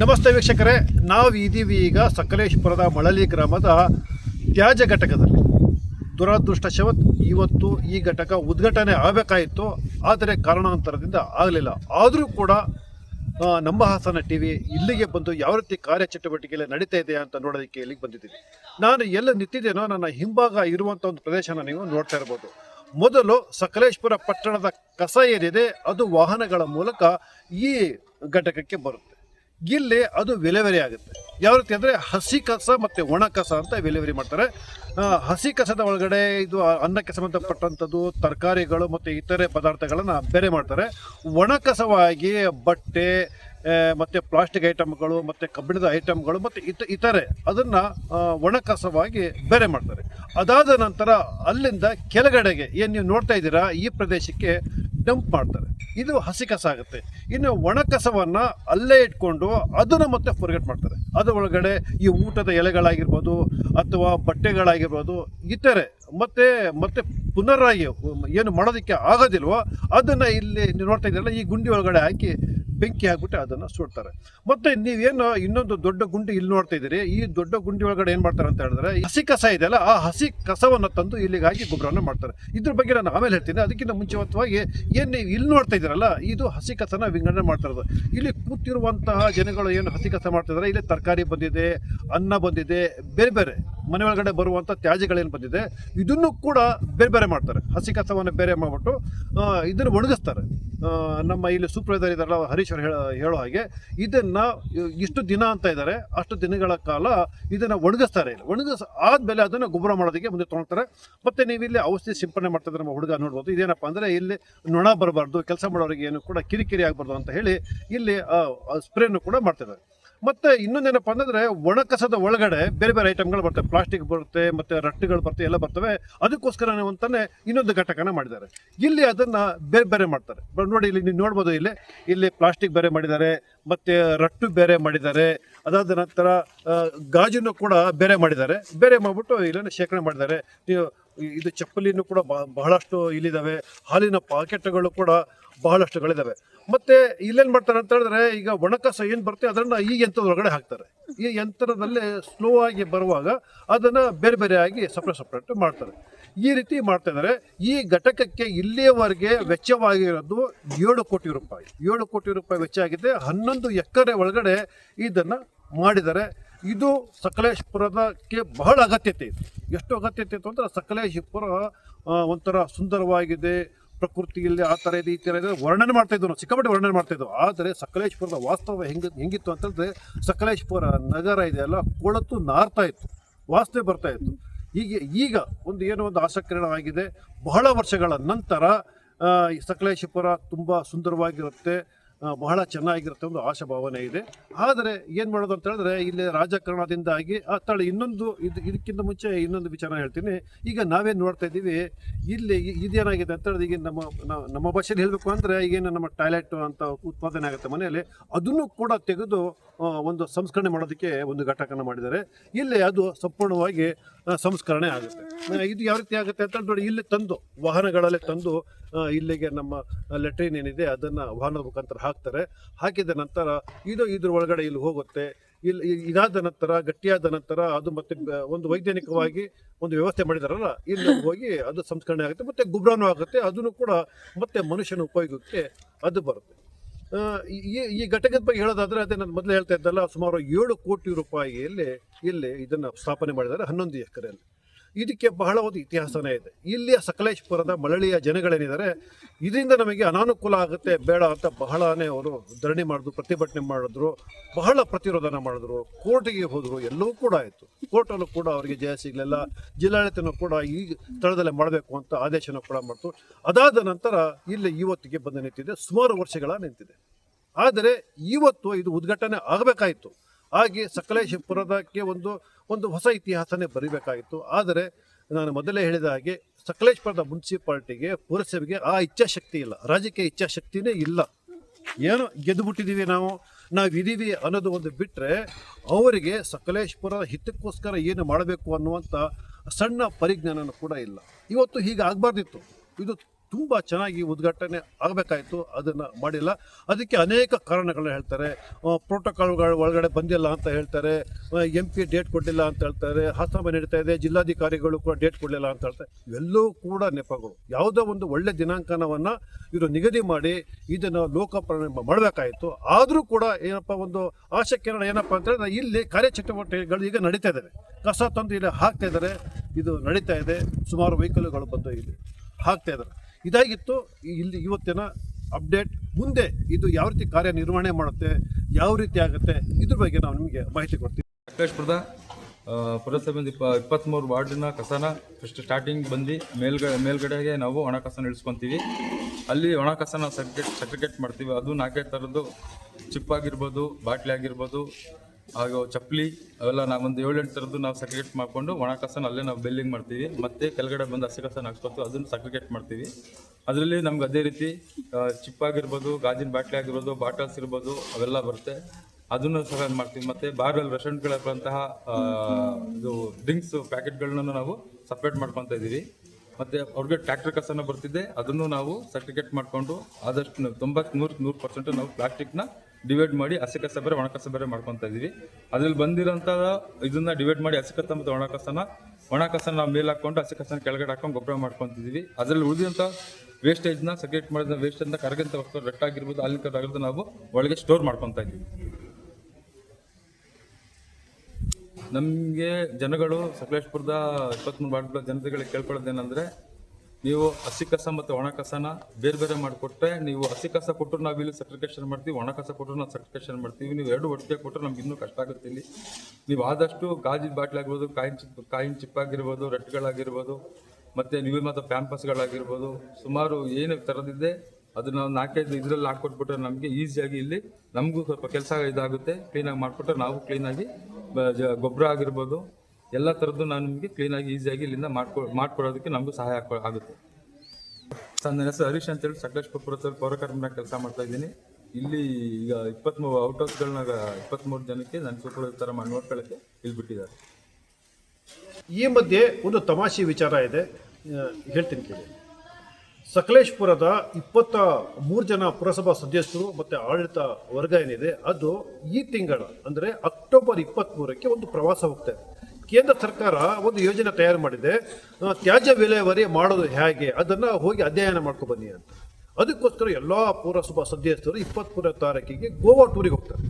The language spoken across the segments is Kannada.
ನಮಸ್ತೆ ವೀಕ್ಷಕರೇ, ನಾವು ಇದೀವಿ ಈಗ ಸಕಲೇಶ್ಪುರದ ಮಳಲಿ ಗ್ರಾಮದ ತ್ಯಾಜ್ಯ ಘಟಕದಲ್ಲಿ. ದುರದೃಷ್ಟಶವತ್ ಇವತ್ತು ಈ ಘಟಕ ಉದ್ಘಾಟನೆ ಆಗಬೇಕಾಯಿತು. ಆದರೆ ಕಾರಣಾಂತರದಿಂದ ಆಗಲಿಲ್ಲ. ಆದರೂ ಕೂಡ ನಮ್ಮ ಹಾಸನ ಟಿ ವಿ ಇಲ್ಲಿಗೆ ಬಂದು ಯಾವ ರೀತಿ ಕಾರ್ಯಚಟುವಟಿಕೆಗಳು ನಡೀತಾ ಇದೆ ಅಂತ ನೋಡೋದಕ್ಕೆ ಇಲ್ಲಿಗೆ ಬಂದಿದ್ದೀನಿ. ನಾನು ಎಲ್ಲ ನಿಂತಿದ್ದೇನೋ, ನನ್ನ ಹಿಂಭಾಗ ಇರುವಂಥ ಒಂದು ಪ್ರದೇಶನ ನೀವು ನೋಡ್ತಾ ಇರ್ಬೋದು. ಮೊದಲು ಸಕಲೇಶ್ಪುರ ಪಟ್ಟಣದ ಕಸ ಏನಿದೆ, ಅದು ವಾಹನಗಳ ಮೂಲಕ ಈ ಘಟಕಕ್ಕೆ ಬರುತ್ತೆ. ಇಲ್ಲಿ ಅದು ವಿಲೇವರಿ ಆಗುತ್ತೆ. ಯಾವ ರೀತಿ ಅಂದರೆ ಹಸಿ ಕಸ ಮತ್ತು ಒಣ ಕಸ ಅಂತ ವಿಲೇವರಿ ಮಾಡ್ತಾರೆ. ಹಸಿ ಕಸದ ಒಳಗಡೆ ಇದು ಅನ್ನಕ್ಕೆ ಸಂಬಂಧಪಟ್ಟಂಥದ್ದು, ತರಕಾರಿಗಳು ಮತ್ತು ಇತರೆ ಪದಾರ್ಥಗಳನ್ನು ಬೇರೆ ಮಾಡ್ತಾರೆ. ಒಣ ಕಸವಾಗಿ ಬಟ್ಟೆ ಮತ್ತು ಪ್ಲಾಸ್ಟಿಕ್ ಐಟಮ್ಗಳು ಮತ್ತು ಕಬ್ಬಿಣದ ಐಟಮ್ಗಳು ಮತ್ತು ಇತ, ಇತರೆ ಅದನ್ನು ಒಣ ಕಸವಾಗಿ ಬೇರೆ ಮಾಡ್ತಾರೆ. ಅದಾದ ನಂತರ ಅಲ್ಲಿಂದ ಕೆಳಗಡೆಗೆ, ಏನು ನೀವು ನೋಡ್ತಾ ಇದ್ದೀರಾ, ಈ ಪ್ರದೇಶಕ್ಕೆ ಡಂಪ್ ಮಾಡ್ತಾರೆ. ಇದು ಹಸಿ ಕಸ ಆಗುತ್ತೆ. ಇನ್ನು ಒಣ ಕಸವನ್ನು ಅಲ್ಲೇ ಇಟ್ಕೊಂಡು ಅದನ್ನ ಮತ್ತೆ ಫೊರ್ಗೆಟ್ ಮಾಡ್ತಾರೆ. ಅದ್ರ ಒಳಗಡೆ ಈ ಊಟದ ಎಲೆಗಳಾಗಿರ್ಬೋದು ಅಥವಾ ಬಟ್ಟೆಗಳಾಗಿರ್ಬೋದು ಇತರೆ. ಮತ್ತೆ ಮತ್ತೆ ಪುನರಾಗಿ ಏನು ಮಾಡೋದಕ್ಕೆ ಆಗೋದಿಲ್ವೋ ಅದನ್ನ ಇಲ್ಲಿ ನೋಡ್ತಾ ಇದ್ದಾರೆ ಈ ಗುಂಡಿ ಒಳಗಡೆ ಹಾಕಿ ಬೆಂಕಿ ಹಾಕ್ಬಿಟ್ಟು ಅದನ್ನು ಸುಡ್ತಾರೆ. ಮತ್ತೆ ನೀವೇನು ಇನ್ನೊಂದು ದೊಡ್ಡ ಗುಂಡಿ ಇಲ್ಲಿ ನೋಡ್ತಾ ಇದ್ದೀರಿ. ಈ ದೊಡ್ಡ ಗುಂಡಿ ಒಳಗಡೆ ಏನು ಮಾಡ್ತಾರೆ ಅಂತ ಹೇಳಿದ್ರೆ ಹಸಿ ಕಸ ಇದೆಯಲ್ಲ ಆ ಹಸಿ ಕಸವನ್ನು ತಂದು ಇಲ್ಲಿಗೆ ಹಾಕಿ ಗೊಬ್ಬರವನ್ನು ಮಾಡ್ತಾರೆ. ಇದ್ರ ಬಗ್ಗೆ ನಾನು ಆಮೇಲೆ ಹೇಳ್ತೀನಿ. ಅದಕ್ಕಿಂತ ಮುಂಚಿತವಾಗಿ ಏನು ನೀವು ಇಲ್ಲಿ ನೋಡ್ತಾ ಇದ್ದೀರಲ್ಲ, ಇದು ಹಸಿ ಕಸನ ವಿಂಗಡಣೆ ಮಾಡ್ತಾ ಇರೋದು. ಇಲ್ಲಿ ಕೂತಿರುವಂತಹ ಜನಗಳು ಏನು ಹಸಿ ಕಸ ಮಾಡ್ತಾ ಇಲ್ಲಿ ತರಕಾರಿ ಬಂದಿದೆ, ಅನ್ನ ಬಂದಿದೆ, ಬೇರೆ ಬೇರೆ. ಮನೆ ಒಳಗಡೆ ಬರುವಂಥ ತ್ಯಾಜ್ಯಗಳೇನು ಬಂದಿದೆ, ಇದನ್ನು ಕೂಡ ಬೇರೆ ಬೇರೆ ಮಾಡ್ತಾರೆ. ಹಸಿ ಕಸವನ್ನು ಬೇರೆ ಮಾಡಿಬಿಟ್ಟು ಇದನ್ನು ಒಣಗಿಸ್ತಾರೆ. ನಮ್ಮ ಇಲ್ಲಿ ಸುಪ್ರಧಾರಿ ಇದಾರಲ್ಲ, ಹರೀಶ್ ಅವರು ಹೇಳೋ ಹಾಗೆ, ಇದನ್ನು ಇಷ್ಟು ದಿನ ಅಂತ ಇದ್ದಾರೆ ಅಷ್ಟು ದಿನಗಳ ಕಾಲ ಇದನ್ನು ಒಣಗಿಸ್ತಾರೆ ಇಲ್ಲಿ. ಒಣಗಿಸ್, ಆದಮೇಲೆ ಅದನ್ನು ಗೊಬ್ಬರ ಮಾಡೋದಕ್ಕೆ ಮುಂದೆ ತೊಗೊಳ್ತಾರೆ. ಮತ್ತು ನೀವು ಇಲ್ಲಿ ಔಷಧಿ ಸಿಂಪಡಣೆ ಮಾಡ್ತಿದ್ರೆ ನಮ್ಮ ಹುಡುಗ ನೋಡ್ಬೋದು. ಇದೇನಪ್ಪ ಅಂದರೆ ಇಲ್ಲಿ ನೊಣ ಬರಬಾರ್ದು, ಕೆಲಸ ಮಾಡೋರಿಗೆ ಏನು ಕೂಡ ಕಿರಿಕಿರಿ ಆಗಬಾರ್ದು ಅಂತ ಹೇಳಿ ಇಲ್ಲಿ ಸ್ಪ್ರೇನು ಕೂಡ ಮಾಡ್ತಿದ್ದಾರೆ ಮತ್ತೆ ಇನ್ನೊಂದೇನಪ್ಪ ಅಂದ್ರೆ ಒಣಕಸದ ಒಳಗಡೆ ಬೇರೆ ಬೇರೆ ಐಟಮ್ಗಳು ಬರ್ತವೆ ಪ್ಲಾಸ್ಟಿಕ್ ಬರುತ್ತೆ, ಮತ್ತೆ ರಟ್ಟುಗಳು ಬರ್ತವೆ ಎಲ್ಲ ಬರ್ತವೆ. ಅದಕ್ಕೋಸ್ಕರ ಅಂತಾನೆ ಇನ್ನೊಂದು ಘಟಕನ ಮಾಡಿದ್ದಾರೆ. ಇಲ್ಲಿ ಅದನ್ನ ಬೇರೆ ಬೇರೆ ಮಾಡ್ತಾರೆ. ನೋಡಿ, ಇಲ್ಲಿ ನೀವು ನೋಡ್ಬೋದು ಇಲ್ಲಿ. ಇಲ್ಲಿ ಪ್ಲಾಸ್ಟಿಕ್ ಬೇರೆ ಮಾಡಿದ್ದಾರೆ, ಮತ್ತೆ ರಟ್ಟು ಬೇರೆ ಮಾಡಿದ್ದಾರೆ. ಅದಾದ ನಂತರ ಗಾಜಿನ ಗಾಜನ್ನು ಕೂಡ ಬೇರೆ ಮಾಡಿದ್ದಾರೆ. ಬೇರೆ ಮಾಡಿಬಿಟ್ಟು ಇಲ್ಲೇ ಶೇಖರಣೆ ಮಾಡಿದ್ದಾರೆ. ನೀವು ಇದು ಚಪ್ಪಲಿನೂ ಕೂಡ ಬಹ- ಬಹಳಷ್ಟು ಇಲ್ಲಿದ್ದಾವೆ ಹಾಲಿನ ಪಾಕೆಟ್ಗಳು ಕೂಡ ಬಹಳಷ್ಟುಗಳಿದ್ದಾವೆ ಮತ್ತೆ ಇಲ್ಲೇನು ಮಾಡ್ತಾರೆ ಅಂತ ಹೇಳಿದ್ರೆ ಈಗ ಒಣಕಸ ಏನು ಬರುತ್ತೆ ಅದನ್ನ ಈ ಯಂತ್ರದ ಒಳಗಡೆ ಹಾಕ್ತಾರೆ. ಈ ಯಂತ್ರದಲ್ಲಿ ಸ್ಲೋ ಆಗಿ ಬರುವಾಗ ಅದನ್ನ ಬೇರೆ ಬೇರೆ ಆಗಿ ಸಪ್ರೇಟ್ ಸಪ್ರೇಟ್ ಮಾಡ್ತಾರೆ. ಈ ರೀತಿ ಮಾಡ್ತಾ ಇದ್ದಾರೆ ಈ ಘಟಕಕ್ಕೆ ಇಲ್ಲಿಯವರೆಗೆ ವೆಚ್ಚವಾಗಿರೋದು ಏಳು ಕೋಟಿ ರೂಪಾಯಿ. ಏಳು ಕೋಟಿ ರೂಪಾಯಿ ವೆಚ್ಚ ಆಗಿದೆ. ಹನ್ನೊಂದು ಎಕರೆ ಒಳಗಡೆ ಇದನ್ನ ಮಾಡಿದ್ದಾರೆ. ಇದು ಸಕಲೇಶ್ಪುರದಕ್ಕೆ ಬಹಳ ಅಗತ್ಯತೆ ಇದೆ. ಎಷ್ಟು ಅಗತ್ಯತೆ ಇತ್ತು ಅಂದರೆ ಸಕಲೇಶ್ಪುರ ಒಂಥರ ಸುಂದರವಾಗಿದೆ. ಪ್ರಕೃತಿಯಲ್ಲಿ ಆ ಥರ ಇದೆ, ಈ ಥರ ಇದೆ. ವರ್ಣನೆ ಮಾಡ್ತಾ ಇದ್ವು ನಾವು ಸಿಕ್ಕಾಪಟ್ಟೆ ವರ್ಣನೆ ಮಾಡ್ತಾ ಆತರೆ ಆದರೆ ಸಕಲೇಶ್ಪುರದ ವಾಸ್ತವ ಹೆಂಗೆ, ಹೆಂಗಿತ್ತು ಅಂತಂದರೆ ಸಕಲೇಶ್ಪುರ ನಗರ ಇದೆಯಲ್ಲ ಕೊಳತು ನಾರ್ತಾ ಇತ್ತು. ವಾಸನೆ ಬರ್ತಾ ಇತ್ತು. ಈಗ ಈಗ ಒಂದು ಏನೋ ಒಂದು ಆಸಕ್ತಿಗಳಾಗಿದೆ ಬಹಳ ವರ್ಷಗಳ ನಂತರ ಸಕಲೇಶಪುರ ತುಂಬ ಸುಂದರವಾಗಿರುತ್ತೆ. ಬಹಳ ಚೆನ್ನಾಗಿರುತ್ತೆ ಒಂದು ಆಶಾಭಾವನೆ ಇದೆ. ಆದರೆ ಏನು ಮಾಡೋದು ಅಂತ ಹೇಳಿದ್ರೆ, ಇಲ್ಲಿ ರಾಜಕಾರಣದಿಂದಾಗಿ ತಳಿ ಇನ್ನೊಂದು ಇದು, ಇದಕ್ಕಿಂತ ಮುಂಚೆ ಇನ್ನೊಂದು ವಿಚಾರ ಹೇಳ್ತೀನಿ. ಈಗ ನಾವೇನು ನೋಡ್ತಾ ಇದ್ದೀವಿ, ಇಲ್ಲಿ ಇದೇನಾಗಿದೆ ಅಂತ ಹೇಳಿದ್ರೆ, ಈಗ ನಮ್ಮ ನಮ್ಮ ಭಾಷೆಯಲ್ಲಿ ಹೇಳಬೇಕು ಅಂದರೆ, ಈಗೇನು ನಮ್ಮ ಟಾಯ್ಲೆಟ್ ಅಂತ ಉತ್ಪಾದನೆ ಆಗುತ್ತೆ ಮನೆಯಲ್ಲಿ, ಅದನ್ನು ಕೂಡ ತೆಗೆದು ಒಂದು ಸಂಸ್ಕರಣೆ ಮಾಡೋದಕ್ಕೆ ಒಂದು ಘಟಕನ ಮಾಡಿದ್ದಾರೆ. ಇಲ್ಲಿ ಅದು ಸಂಪೂರ್ಣವಾಗಿ ಸಂಸ್ಕರಣೆ ಆಗುತ್ತೆ. ಇದು ಯಾವ ರೀತಿ ಆಗುತ್ತೆ ಅಂತ ನೋಡಿ ಇಲ್ಲಿ ತಂದು, ವಾಹನಗಳಲ್ಲೇ ತಂದು ಇಲ್ಲಿಗೆ ನಮ್ಮ ಲೆಟ್ರಿನ್ ಏನಿದೆ ಅದನ್ನು ವಾಹನದ ಮುಖಾಂತರ ಹಾಕ್ತಾರೆ. ಹಾಕಿದ ನಂತರ ಇದು ಇದ್ರ ಒಳಗಡೆ ಇಲ್ಲಿ ಹೋಗುತ್ತೆ. ಇಲ್ಲಿ ಇದಾದ ನಂತರ, ಗಟ್ಟಿಯಾದ ನಂತರ ಅದು ಮತ್ತೆ ಒಂದು ವೈಜ್ಞಾನಿಕವಾಗಿ ಒಂದು ವ್ಯವಸ್ಥೆ ಮಾಡಿದಾರಲ್ಲ, ಇಲ್ಲಿ ಹೋಗಿ ಅದು ಸಂಸ್ಕರಣೆ ಆಗುತ್ತೆ, ಮತ್ತೆ ಗೊಬ್ಬರನೂ ಆಗುತ್ತೆ, ಅದನ್ನು ಕೂಡ ಮತ್ತೆ ಮನುಷ್ಯನ ಉಪಯೋಗಕ್ಕೆ ಅದು ಬರುತ್ತೆ. ಈ- ಈ ಘಟಕದ ಬಗ್ಗೆ ಹೇಳೋದಾದ್ರೆ ಅದೇ ನಾನು ಮೊದಲು ಹೇಳ್ತಾ ಇದ್ದಲ್ಲ, ಸುಮಾರು ಏಳು ಕೋಟಿ ರೂಪಾಯಿಯಲ್ಲಿ ಇಲ್ಲಿ ಇದನ್ನು ಸ್ಥಾಪನೆ ಮಾಡಿದ್ದಾರೆ ಹನ್ನೊಂದು ಎಕರೆಯಲ್ಲಿ. ಇದಕ್ಕೆ ಬಹಳ ಒಂದು ಇತಿಹಾಸನೇ ಇದೆ. ಇಲ್ಲಿಯ ಸಕಲೇಶ್ಪುರದ ಮಳಳಿಯ ಜನಗಳೇನಿದ್ದಾರೆ, ಇದರಿಂದ ನಮಗೆ ಅನಾನುಕೂಲ ಆಗುತ್ತೆ, ಬೇಡ ಅಂತ ಬಹಳನೇ ಅವರು ಧರಣಿ ಮಾಡಿದ್ರು, ಪ್ರತಿಭಟನೆ ಮಾಡಿದ್ರು, ಬಹಳ ಪ್ರತಿರೋಧನ ಮಾಡಿದ್ರು. ಕೋರ್ಟಿಗೆ ಹೋದ್ರು ಎಲ್ಲವೂ ಕೂಡ ಆಯಿತು. ಕೋರ್ಟಲ್ಲೂ ಕೂಡ ಅವರಿಗೆ ಜಯ ಸಿಗಲಿಲ್ಲ. ಜಿಲ್ಲಾಡಳಿತನೂ ಕೂಡ ಈ ಸ್ಥಳದಲ್ಲೇ ಮಾಡಬೇಕು ಅಂತ ಆದೇಶನ ಕೂಡ ಮಾಡ್ತು. ಅದಾದ ನಂತರ ಇಲ್ಲಿ ಇವತ್ತಿಗೆ ಬಂದು ನಿಂತಿದೆ, ಸುಮಾರು ವರ್ಷಗಳ ನಿಂತಿದೆ. ಆದರೆ ಇವತ್ತು ಇದು ಉದ್ಘಾಟನೆ ಆಗಬೇಕಾಯಿತು. ಹಾಗೆ ಸಕಲೇಶಪುರದಕ್ಕೆ ಒಂದು ಒಂದು ಹೊಸ ಇತಿಹಾಸನೇ ಬರಿಬೇಕಾಗಿತ್ತು. ಆದರೆ ನಾನು ಮೊದಲೇ ಹೇಳಿದ ಹಾಗೆ ಸಕಲೇಶ್ಪುರದ ಮುನ್ಸಿಪಾಲ್ಟಿಗೆ ಪುರಸಭೆಗೆ ಆ ಇಚ್ಛಾಶಕ್ತಿ ಇಲ್ಲ. ರಾಜಕೀಯ ಇಚ್ಛಾಶಕ್ತಿನೇ ಇಲ್ಲ. ಏನೋ ಗೆದ್ದುಬಿಟ್ಟಿದ್ದೀವಿ ನಾವು? ನಾವು ಇದೀವಿ ಅನ್ನೋದು ಒಂದು ಬಿಟ್ಟರೆ ಅವರಿಗೆ ಸಕಲೇಶ್ಪುರ ಹಿತಕ್ಕೋಸ್ಕರ ಏನು ಮಾಡಬೇಕು ಅನ್ನುವಂಥ ಸಣ್ಣ ಪರಿಜ್ಞಾನನೂ ಕೂಡ ಇಲ್ಲ. ಇವತ್ತು ಹೀಗೆ ಆಗಬಾರ್ದಿತ್ತು. ಇದು ತುಂಬ ಚೆನ್ನಾಗಿ ಉದ್ಘಾಟನೆ ಆಗಬೇಕಾಯಿತು, ಅದನ್ನು ಮಾಡಿಲ್ಲ. ಅದಕ್ಕೆ ಅನೇಕ ಕಾರಣಗಳನ್ನ ಹೇಳ್ತಾರೆ. ಪ್ರೋಟೋಕಾಲ್ಗಳ ಒಳಗಡೆ ಬಂದಿಲ್ಲ ಅಂತ ಹೇಳ್ತಾರೆ. ಎಂ ಪಿ ಡೇಟ್ ಕೊಡಲಿಲ್ಲ ಅಂತ ಹೇಳ್ತಾರೆ. ಹಾಸನ ನಡೀತಾ ಇದೆ, ಜಿಲ್ಲಾಧಿಕಾರಿಗಳು ಕೂಡ ಡೇಟ್ ಕೊಡಲಿಲ್ಲ ಅಂತ ಹೇಳ್ತಾರೆ. ಇವೆಲ್ಲವೂ ಕೂಡ ನೆಪಗಳು. ಯಾವುದೋ ಒಂದು ಒಳ್ಳೆ ದಿನಾಂಕನವನ್ನು ಇವರು ನಿಗದಿ ಮಾಡಿ ಇದನ್ನು ಲೋಕಾರ್ಪಣೆ ಮಾಡಬೇಕಾಯಿತು. ಆದರೂ ಕೂಡ ಏನಪ್ಪ ಒಂದು ಆಶೆ ಕಿರಣ ಏನಪ್ಪ ಅಂತ ಹೇಳಿದ್ರೆ, ಇಲ್ಲಿ ಕಾರ್ಯಚಟುವಟಿಕೆಗಳು ಈಗ ನಡೀತಾ ಇದ್ದಾವೆ. ಕಸ ತಂದು ಇಲ್ಲಿ ಹಾಕ್ತಾ ಇದ್ದಾರೆ. ಇದು ನಡೀತಾ ಇದೆ. ಸುಮಾರು ವೆಹಿಕಲ್ಗಳು ಬಂದು ಇಲ್ಲಿ ಹಾಕ್ತಾ ಇದ್ದಾರೆ. ಇದಾಗಿತ್ತು. ಇಲ್ಲಿ ಇವತ್ತಿನ ಅಪ್ಡೇಟ್ ಮುಂದೆ ಇದು ಯಾವ ರೀತಿ ಕಾರ್ಯನಿರ್ವಹಣೆ ಮಾಡುತ್ತೆ, ಯಾವ ರೀತಿ ಆಗುತ್ತೆ, ಇದ್ರ ಬಗ್ಗೆ ನಾವು ನಿಮಗೆ ಮಾಹಿತಿ ಕೊಡ್ತೀವಿ. ಸಕಲೇಶ್ಪುರದ ಪುರಸಭೆ ಇಪ್ಪ ಇಪ್ಪತ್ತ್ಮೂರು ವಾರ್ಡಿನ ಕಸನ ಫಸ್ಟ್ ಸ್ಟಾರ್ಟಿಂಗ್ ಬಂದು, ಮೇಲ್ಗಡೆ ಮೇಲ್ಗಡೆಗೆ ನಾವು ಒಣ ಕಸನ ಇಳಿಸ್ಕೊತೀವಿ. ಅಲ್ಲಿ ಒಣ ಕಸನ ಸರ್ಟಿಫಿಕೇಟ್ ಸರ್ಟಿಫಿಕೇಟ್ ಮಾಡ್ತೀವಿ. ಅದು ನಾಲ್ಕೇ ಥರದ್ದು, ಚಿಪ್ಪಾಗಿರ್ಬೋದು, ಬಾಟ್ಲಿ ಆಗಿರ್ಬೋದು ಹಾಗೂ ಚಪ್ಪಲಿ ಅವೆಲ್ಲ ನಾವು ಒಂದು ಏಳೆಂಟು ಥರದ್ದು ನಾವು ಸರ್ಟಿಫಿಕೇಟ್ ಮಾಡಿಕೊಂಡು ಒಣ ಕಸನ ಅಲ್ಲೇ ನಾವು ಬೆಲ್ಲಿಂಗ್ ಮಾಡ್ತೀವಿ. ಮತ್ತೆ ಕೆಳಗಡೆ ಬಂದು ಹಸಿ ಕಸನ ಹಾಕ್ಸ್ಕೊತೀವಿ ಅದನ್ನು ಸರ್ಟಿಫಿಕೇಟ್ ಮಾಡ್ತೀವಿ. ಅದರಲ್ಲಿ ನಮ್ಗೆ ಅದೇ ರೀತಿ ಚಿಪ್ ಆಗಿರ್ಬೋದು, ಗಾಜಿನ ಬಾಟ್ಲಿ ಆಗಿರ್ಬೋದು ಬಾಟಲ್ಸ್ ಇರ್ಬೋದು, ಅವೆಲ್ಲ ಬರುತ್ತೆ. ಅದನ್ನು ಸಹ ಮಾಡ್ತೀವಿ. ಮತ್ತು ಬಾರ್ವೆಲ್ ರೆಸ್ಟೋರೆಂಟ್ಗಳಂತಹ ಇದು ಡ್ರಿಂಕ್ಸ್ ಪ್ಯಾಕೆಟ್ಗಳನ್ನ ನಾವು ಸಪ್ರೇಟ್ ಮಾಡ್ಕೊತಾ ಇದ್ದೀವಿ. ಮತ್ತು ಅವ್ರಿಗೆ ಟ್ರ್ಯಾಕ್ಟರ್ ಕಸನ ಬರ್ತಿದೆ. ಅದನ್ನು ನಾವು ಸರ್ಟಿಫಿಕೇಟ್ ಮಾಡಿಕೊಂಡು ಆದಷ್ಟು ತೊಂಬತ್ತು ನೂರು ನೂರು ಪರ್ಸೆಂಟ್ ನಾವು ಪ್ಲಾಸ್ಟಿಕ್ನ ಡಿವೈಡ್ ಮಾಡಿ ಹಸಿ ಕಸ ಬೇರೆ ಒಣಕಸ ಬೇರೆ ಮಾಡ್ಕೊತಾ ಇದ್ದೀವಿ. ಅದ್ರಲ್ಲಿ ಬಂದಿರೋಂಥ ಇದನ್ನ ಡಿವೈಡ್ ಮಾಡಿ ಹಸಿ ಕಸ ಮತ್ತು ಒಣಕಸನ ಒಣಕಸನ ಒಣ ಕಸನ ನಾವು ಮೇಲೆ ಹಾಕೊಂಡು ಹಸಿ ಕಸನ ಕೆಳಗಡೆ ಹಾಕೊಂಡು ಗೊಬ್ಬರ ಮಾಡ್ಕೊತಿದ್ದೀವಿ ಅದರಲ್ಲಿ ಉಳಿದಂಥ ವೇಸ್ಟೇಜ್ನ ಸೆಕ್ರೇಟ್ ಮಾಡಿದ ವೇಸ್ಟೇಜ್ನ ಕರಗಂತ ವಸ್ತು ರಟ್ಟಾಗಿರ್ಬೋದು ಅಲ್ಲಿ ಕರಗಿರೋದು ನಾವು ಒಳಗೆ ಸ್ಟೋರ್ ಮಾಡ್ಕೊತಾ ಇದ್ದೀವಿ. ನಮಗೆ ಜನಗಳು ಸಕಲೇಶ್ಪುರದ ಇಪ್ಪತ್ತ್ಮೂರು ವಾರ್ಡ್ಗಳ ಜನತೆಗಳಿಗೆ ಕೇಳ್ಕೊಳ್ಳೋದೇನೆಂದರೆ ನೀವು ಹಸಿ ಕಸ ಮತ್ತು ಒಣ ಕಸನ ಬೇರೆ ಬೇರೆ ಮಾಡಿಕೊಟ್ರೆ ನೀವು ಹಸಿ ಕಸ ಕೊಟ್ಟರು ನಾವು ಇಲ್ಲಿ ಸರ್ಟಿಫಿಕೇಶನ್ ಮಾಡ್ತೀವಿ, ಒಣ ಕಸ ಕೊಟ್ಟರು ನಾವು ಸರ್ಟಿಫಿಕೇಶನ್ ಮಾಡ್ತೀವಿ. ನೀವು ಎರಡು ಒಟ್ಟಿಗೆ ಕೊಟ್ಟರೆ ನಮ್ಗೆ ಇನ್ನೂ ಕಷ್ಟ ಆಗುತ್ತೆ ಇಲ್ಲಿ. ನೀವು ಆದಷ್ಟು ಗಾಜಿನ ಬಾಟ್ಲಿ ಆಗಿರ್ಬೋದು, ಕಾಯಿನ್ ಚಿಪ್ ಕಾಯಿನ್ ಚಿಪ್ ಆಗಿರ್ಬೋದು, ರಟ್ಟುಗಳಾಗಿರ್ಬೋದು, ಮತ್ತು ನೀವೇ ಮತ್ತು ಪ್ಯಾಂಪಸ್ಗಳಾಗಿರ್ಬೋದು, ಸುಮಾರು ಏನು ಥರದಿದೆ ಅದನ್ನ ನಾವು ನಾಲ್ಕೈದು ಇದರಲ್ಲಿ ಹಾಕ್ಕೊಟ್ಬಿಟ್ರೆ ನಮಗೆ ಈಸಿಯಾಗಿ ಇಲ್ಲಿ ನಮಗೂ ಸ್ವಲ್ಪ ಕೆಲಸ ಇದಾಗುತ್ತೆ. ಕ್ಲೀನಾಗಿ ಮಾಡಿಕೊಟ್ರೆ ನಾವು ಕ್ಲೀನಾಗಿ ಗೊಬ್ಬರ ಆಗಿರ್ಬೋದು ಎಲ್ಲ ಥರದ್ದು ನಾನು ನಿಮಗೆ ಕ್ಲೀನಾಗಿ ಈಸಿಯಾಗಿ ಇಲ್ಲಿಂದ ಮಾಡ್ಕೊ, ಮಾಡ್ಕೊಡೋದಕ್ಕೆ ನಮಗೂ ಸಹಾಯ ಆಗ್- ಆಗುತ್ತೆ. ಸರ್, ನನ್ನ ಹೆಸರು ಹರೀಶ್ ಅಂತೇಳಿ ಸಕಲೇಶ್ಪುರ ಪೌರಕರ್ಮನ ಕೆಲಸ ಮಾಡ್ತಾ ಇದ್ದೀನಿ. ಇಲ್ಲಿ ಈಗ ಇಪ್ಪತ್ತ್ಮೂರು ಔಟ್ ಹೌಸ್ಗಳನ್ನ ಇಪ್ಪತ್ತ್ಮೂರು ಜನಕ್ಕೆ ನನ್ನ ಸೂಪರ್ವೈಸರ್ ಥರ ಮಾಡಿ ನೋಡ್ಕೊಳ್ಳೋಕ್ಕೆ ಇಲ್ಲಿ ಬಿಟ್ಟಿದ್ದಾರೆ. ಈ ಮಧ್ಯೆ ಒಂದು ತಮಾಷೆ ವಿಚಾರ ಇದೆ ಹೇಳ್ತೀನಿ ಕೇಳಿ. ಸಕಲೇಶ್ಪುರದ ಇಪ್ಪತ್ತ ಮೂರು ಜನ ಪುರಸಭಾ ಸದಸ್ಯರು ಮತ್ತು ಆಡಳಿತ ವರ್ಗ ಏನಿದೆ, ಅದು ಈ ತಿಂಗಳ, ಅಂದರೆ ಅಕ್ಟೋಬರ್ ಇಪ್ಪತ್ತ್ಮೂರಕ್ಕೆ ಒಂದು ಪ್ರವಾಸ ಹೋಗ್ತಾ ಇದೆ. ಕೇಂದ್ರ ಸರ್ಕಾರ ಒಂದು ಯೋಜನೆ ತಯಾರು ಮಾಡಿದೆ. ತ್ಯಾಜ್ಯ ವಿಲೇವಾರಿ ಮಾಡೋದು ಹೇಗೆ? ಅದನ್ನು ಹೋಗಿ ಅಧ್ಯಯನ ಮಾಡ್ಕೊ ಬನ್ನಿ ಅಂತ. ಅದಕ್ಕೋಸ್ಕರ ಎಲ್ಲ ಪುರಸಭಾ ಸದಸ್ಯರು ಇಪ್ಪತ್ತ್ಮೂರನೇ ತಾರೀಕಿಗೆ ಗೋವಾ ಟೂರಿಗೆ ಹೋಗ್ತಾರೆ.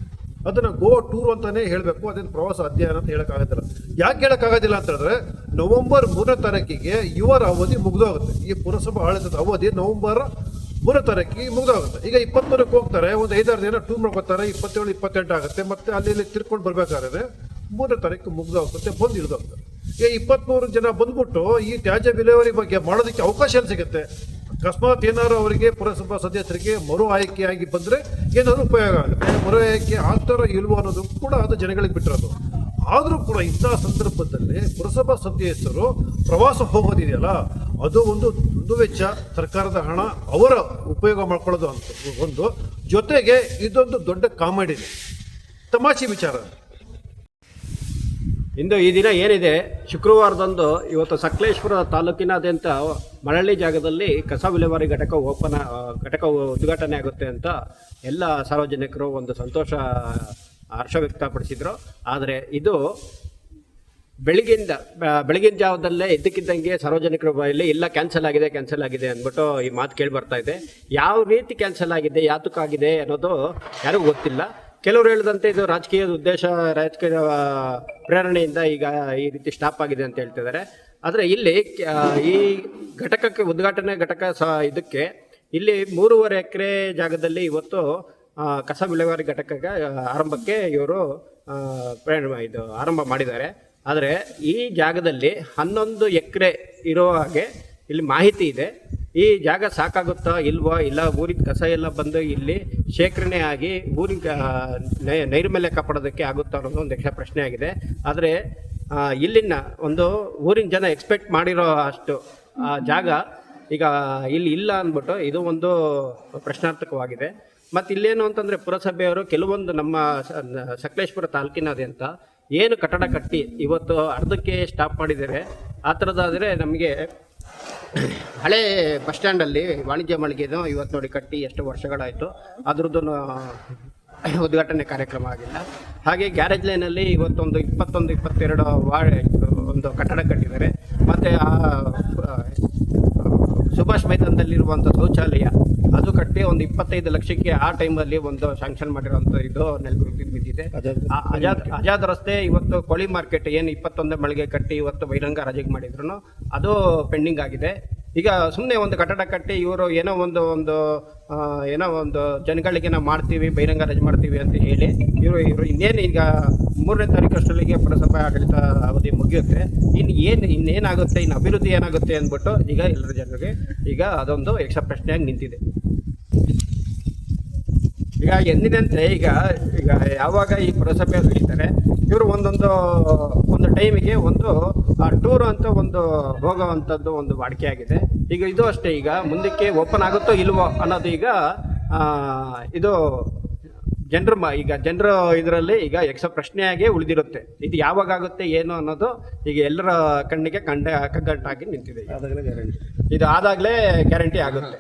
ಅದನ್ನು ಗೋವಾ ಟೂರ್ ಅಂತಲೇ ಹೇಳಬೇಕು. ಅದೇನು ಪ್ರವಾಸ ಅಧ್ಯಯನ ಅಂತ ಹೇಳೋಕ್ಕಾಗೋದಿಲ್ಲ. ಯಾಕೆ ಹೇಳೋಕ್ಕಾಗೋದಿಲ್ಲ ಅಂತ ಹೇಳಿದ್ರೆ, ನವೆಂಬರ್ ಮೂರನೇ ತಾರೀಕಿಗೆ ಇವರ ಅವಧಿ ಮುಗಿದೋಗುತ್ತೆ. ಈ ಪುರಸಭಾ ಆಡಳಿತದ ಅವಧಿ ನವೆಂಬರ್ ಮೂರನೇ ತಾರೀಕಿಗೆ ಮುಗಿದೋಗುತ್ತೆ. ಈಗ ಇಪ್ಪತ್ತ್ಮೂರಕ್ಕೆ ಹೋಗ್ತಾರೆ. ಒಂದು ಐದಾರು ದಿನ ಟೂರ್ ಮಾಡ್ಕೋತಾರೆ ಇಪ್ಪತ್ತೇಳು, ಇಪ್ಪತ್ತೆಂಟು ಆಗುತ್ತೆ. ಮತ್ತೆ ಅಲ್ಲಿ ಇಲ್ಲಿ ತಿರ್ಕೊಂಡು ಬರ್ಬೇಕಾದ್ರೆ ಮೂರನೇ ತಾರೀಕು ಮುಗಿದೋಗುತ್ತೆ ಬಂದು ಇಳಿದೋಗ್ತಾರೆ ಈ ಇಪ್ಪತ್ತ್ಮೂರು ಜನ ಬಂದ್ಬಿಟ್ಟು ಈ ತ್ಯಾಜ್ಯ ವಿಲೇವಾರಿ ಬಗ್ಗೆ ಮಾಡೋದಕ್ಕೆ ಅವಕಾಶ ಎಲ್ಲಿ ಸಿಗುತ್ತೆ? ಅಕಸ್ಮಾತ್ ಏನಾದ್ರು ಅವರಿಗೆ ಪುರಸಭಾ ಸದಸ್ಯರಿಗೆ ಮರು ಆಯ್ಕೆಯಾಗಿ ಬಂದರೆ ಏನಾದರೂ ಉಪಯೋಗ ಆಗುತ್ತೆ? ಮರು ಆಯ್ಕೆ ಆಗ್ತಾರೋ ಇಲ್ವೋ ಅನ್ನೋದು ಕೂಡ ಅದು ಜನಗಳಿಗೆ ಬಿಟ್ಟಿರೋದು. ಆದರೂ ಕೂಡ ಇಂಥ ಸಂದರ್ಭದಲ್ಲಿ ಪುರಸಭಾ ಸದಸ್ಯರು ಪ್ರವಾಸ ಹೋಗೋದಿದೆಯಲ್ಲ, ಅದು ಒಂದು ದುಂದು ವೆಚ್ಚ ಸರ್ಕಾರದ ಹಣ ಅವರ ಉಪಯೋಗ ಮಾಡ್ಕೊಳ್ಳೋದು ಅಂತ ಒಂದು. ಜೊತೆಗೆ ಇದೊಂದು ದೊಡ್ಡ ಕಾಮಿಡಿ. ತಮಾಷೆ ವಿಚಾರ. ಇಂದು ಈ ದಿನ ಏನಿದೆ? ಶುಕ್ರವಾರದಂದು ಇವತ್ತು ಸಕಲೇಶ್ವರ ತಾಲೂಕಿನಾದ್ಯಂತ ಮರಳಿ ಜಾಗದಲ್ಲಿ ಕಸ ವಿಲೇವಾರಿ ಘಟಕ ಓಪನ್ ಘಟಕ ಉದ್ಘಾಟನೆ ಆಗುತ್ತೆ ಅಂತ ಎಲ್ಲ ಸಾರ್ವಜನಿಕರು ಒಂದು ಸಂತೋಷ, ಹರ್ಷ ವ್ಯಕ್ತಪಡಿಸಿದರು. ಆದರೆ ಇದು ಬೆಳಗಿಂದ ಬೆಳಗಿನ ಜಾವದಲ್ಲೇ ಇದ್ದಕ್ಕಿದ್ದಂಗೆ ಸಾರ್ವಜನಿಕರ ಬಾಯಲ್ಲಿ ಇಲ್ಲ ಕ್ಯಾನ್ಸಲ್ ಆಗಿದೆ ಕ್ಯಾನ್ಸಲ್ ಆಗಿದೆ ಅಂದ್ಬಿಟ್ಟು ಈ ಮಾತು ಕೇಳಿ ಬರ್ತಾ ಇದೆ. ಯಾವ ರೀತಿ ಕ್ಯಾನ್ಸಲ್ ಆಗಿದೆ ಯಾತಕ್ಕಾಗಿದೆ ಅನ್ನೋದು ಯಾರಿಗೂ ಗೊತ್ತಿಲ್ಲ. ಕೆಲವರು ಹೇಳಿದಂತೆ ಇದು ರಾಜಕೀಯದ ಉದ್ದೇಶ ರಾಜಕೀಯ ಪ್ರೇರಣೆಯಿಂದ ಈಗ ಈ ರೀತಿ ಸ್ಟಾಪ್ ಆಗಿದೆ ಅಂತ ಹೇಳ್ತಿದ್ದಾರೆ. ಆದರೆ ಇಲ್ಲಿ ಈ ಘಟಕಕ್ಕೆ, ಉದ್ಘಾಟನೆ ಘಟಕ ಸಹ ಇದಕ್ಕೆ ಇಲ್ಲಿ ಮೂರುವರೆ ಎಕರೆ ಜಾಗದಲ್ಲಿ ಇವತ್ತು ಕಸ ವಿಲೇವಾರಿ ಘಟಕಕ್ಕೆ ಆರಂಭಕ್ಕೆ ಇವರು ಪ್ರೇರಣೆ ಇದು ಆರಂಭ ಮಾಡಿದ್ದಾರೆ. ಆದರೆ ಈ ಜಾಗದಲ್ಲಿ ಹನ್ನೊಂದು ಎಕರೆ ಇರೋ ಹಾಗೆ ಇಲ್ಲಿ ಮಾಹಿತಿ ಇದೆ. ಈ ಜಾಗ ಸಾಕಾಗುತ್ತಾ ಇಲ್ವಾ? ಇಲ್ಲ, ಊರಿನ ಕಸ ಎಲ್ಲ ಬಂದು ಇಲ್ಲಿ ಶೇಖರಣೆ ಆಗಿ ಊರಿನ ನೈರ್ಮಲ್ಯ ಕಾಪಾಡೋದಕ್ಕೆ ಆಗುತ್ತಾ ಅನ್ನೋದು ಒಂದು ಯಕ್ಷ ಪ್ರಶ್ನೆ ಆಗಿದೆ. ಆದರೆ ಇಲ್ಲಿನ ಒಂದು ಊರಿನ ಜನ ಎಕ್ಸ್ಪೆಕ್ಟ್ ಮಾಡಿರೋ ಅಷ್ಟು, ಆ, ಜಾಗ ಈಗ ಇಲ್ಲಿ ಇಲ್ಲ ಅಂದ್ಬಿಟ್ಟು ಇದು ಒಂದು ಪ್ರಶ್ನಾರ್ಥಕವಾಗಿದೆ. ಮತ್ತು ಇಲ್ಲೇನು ಅಂತಂದರೆ ಪುರಸಭೆಯವರು ಕೆಲವೊಂದು ನಮ್ಮ ಸಕಲೇಶ್ಪುರ ತಾಲೂಕಿನಾದ್ಯಂತ ಏನು ಕಟ್ಟಡ ಕಟ್ಟಿ ಇವತ್ತು ಅರ್ಧಕ್ಕೆ ಸ್ಟಾಪ್ ಮಾಡಿದ್ದಾರೆ. ಆ ಥರದ್ದಾದರೆ ನಮಗೆ ಹಳೆ ಬಸ್ ಸ್ಟ್ಯಾಂಡಲ್ಲಿ ವಾಣಿಜ್ಯ ಮಳಿಗೆದು ಇವತ್ತು ನೋಡಿ ಕಟ್ಟಿ ಎಷ್ಟು ವರ್ಷಗಳಾಯಿತು. ಅದ್ರದ್ದು ಉದ್ಘಾಟನೆ ಕಾರ್ಯಕ್ರಮ ಆಗಿಲ್ಲ. ಹಾಗೆ ಗ್ಯಾರೇಜ್ ಲೈನಲ್ಲಿ ಇವತ್ತೊಂದು ಇಪ್ಪತ್ತೊಂದು ಇಪ್ಪತ್ತೆರಡು ವಾಳೆ ಒಂದು ಕಟ್ಟಡ ಕಟ್ಟಿದ್ದಾರೆ. ಮತ್ತು ಆ ಆ, ಸುಭಾಷ್ ಮೈದಾನದಲ್ಲಿರುವಂಥ ಶೌಚಾಲಯ ಅದು ಕಟ್ಟಿ ಒಂದು ಇಪ್ಪತ್ತೈದು ಲಕ್ಷಕ್ಕೆ ಆ ಟೈಮಲ್ಲಿ ಒಂದು ಶಾಂಕ್ಷನ್ ಮಾಡಿರೋಂಥ ಇದು ನೆಲಗುರುಗಿ ಬಿದ್ದಿದೆ. ಅಜಾದ್ ಅಜಾದ್ ರಸ್ತೆ. ಇವತ್ತು ಕೋಳಿ ಮಾರ್ಕೆಟ್ ಏನು ಇಪ್ಪತ್ತೊಂದೇ ಮಳಿಗೆ ಕಟ್ಟಿ ಇವತ್ತು ಬಹಿರಂಗ ರಜೆಗೆ ಮಾಡಿದ್ರು ಅದು ಪೆಂಡಿಂಗ್ ಆಗಿದೆ. ಈಗ ಸುಮ್ಮನೆ ಒಂದು ಕಟ್ಟಡ ಕಟ್ಟಿ ಇವರು ಏನೋ ಒಂದು ಒಂದು ಏನೋ ಒಂದು ಜನಗಳಿಗೆ ನಾವು ಮಾಡ್ತೀವಿ ಬಹಿರಂಗ ರಜೆ ಮಾಡ್ತೀವಿ ಅಂತ ಹೇಳಿ ಇವರು ಇವರು ಇನ್ನೇನು ಈಗ ಮೂರನೇ ತಾರೀಕು ಅಷ್ಟರಲ್ಲಿಗೆ ಪುರಸಭೆ ಆಡಳಿತ ಅವಧಿ ಮುಗಿಯುತ್ತೆ. ಇನ್ನು ಏನು ಇನ್ನೇನಾಗುತ್ತೆ ಇನ್ನು ಅಭಿವೃದ್ಧಿ ಏನಾಗುತ್ತೆ ಅಂದ್ಬಿಟ್ಟು ಈಗ ಎಲ್ಲರ ಜನರಿಗೆ ಈಗ ಅದೊಂದು ಯಕ್ಷ ಪ್ರಶ್ನೆಯಾಗಿ ನಿಂತಿದೆ. ಈಗ ಎಂದಿನಂತೆ ಈಗ ಈಗ ಯಾವಾಗ ಈ ಪುರಸಭೆ ಹೋಗಿದ್ದಾರೆ ಇವರು ಒಂದೊಂದು ಒಂದು ಟೈಮಿಗೆ ಒಂದು ಟೂರ್ ಅಂತ ಒಂದು ಹೋಗೋವಂಥದ್ದು ಒಂದು ವಾಡಿಕೆ ಆಗಿದೆ. ಈಗ ಇದು ಅಷ್ಟೇ ಈಗ ಮುಂದಕ್ಕೆ ಓಪನ್ ಆಗುತ್ತೋ ಇಲ್ವೋ ಅನ್ನೋದು ಈಗ ಇದು ಜನರು ಮ ಈಗ ಜನರ ಇದರಲ್ಲಿ ಈಗ ಯಕ್ಷ ಪ್ರಶ್ನೆಯಾಗಿ ಉಳಿದಿರುತ್ತೆ. ಇದು ಯಾವಾಗ ಆಗುತ್ತೆ ಏನು ಅನ್ನೋದು ಈಗ ಎಲ್ಲರ ಕಣ್ಣಿಗೆ ಕಂಡ ಕಗ್ಗಂಟಾಗಿ ನಿಂತಿದೆ. ಇದು ಆದಾಗಲೇ ಗ್ಯಾರಂಟಿ ಆಗುತ್ತೆ.